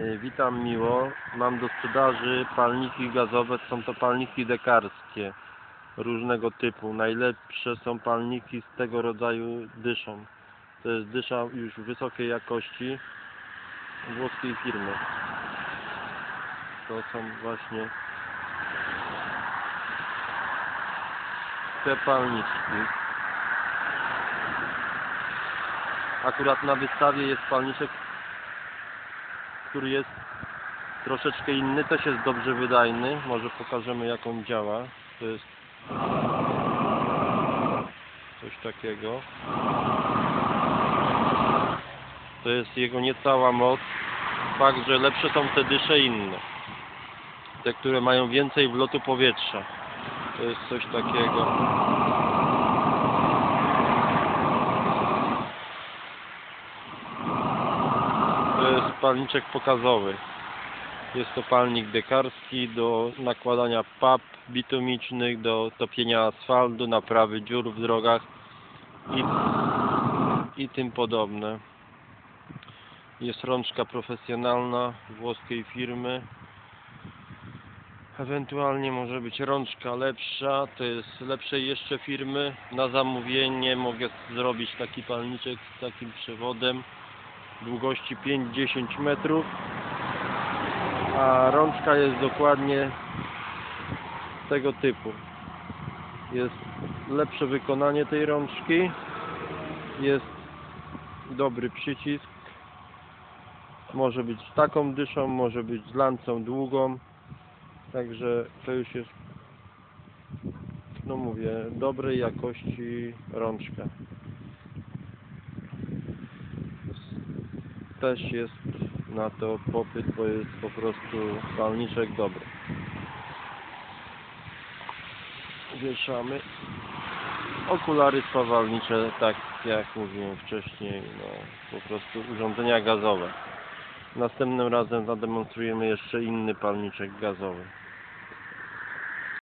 E, Witam miło. Mam do sprzedaży palniki gazowe. Są to palniki dekarskie różnego typu. Najlepsze są palniki z tego rodzaju dyszą. To jest dysza już wysokiej jakości włoskiej firmy. To są właśnie te palniczki. Akurat na wystawie jest palniczek który jest troszeczkę inny, też jest dobrze wydajny. Może pokażemy jak on działa. To jest coś takiego. To jest jego niecała moc. Fakt, że lepsze są te dysze inne. Te, które mają więcej wlotu powietrza. To jest coś takiego. To jest palniczek pokazowy. Jest to palnik dekarski do nakładania pap bitumicznych, do topienia asfaltu, naprawy dziur w drogach i, i tym podobne. Jest rączka profesjonalna włoskiej firmy. Ewentualnie może być rączka lepsza, to jest lepszej jeszcze firmy. Na zamówienie mogę zrobić taki palniczek z takim przewodem długości 5-10 metrów a rączka jest dokładnie tego typu. Jest lepsze wykonanie tej rączki jest dobry przycisk może być z taką dyszą, może być z lancą długą także to już jest no mówię, dobrej jakości rączka też jest na to popyt, bo jest po prostu palniczek dobry. Wieszamy okulary spawalnicze, tak jak mówiłem wcześniej, no po prostu urządzenia gazowe. Następnym razem zademonstrujemy jeszcze inny palniczek gazowy.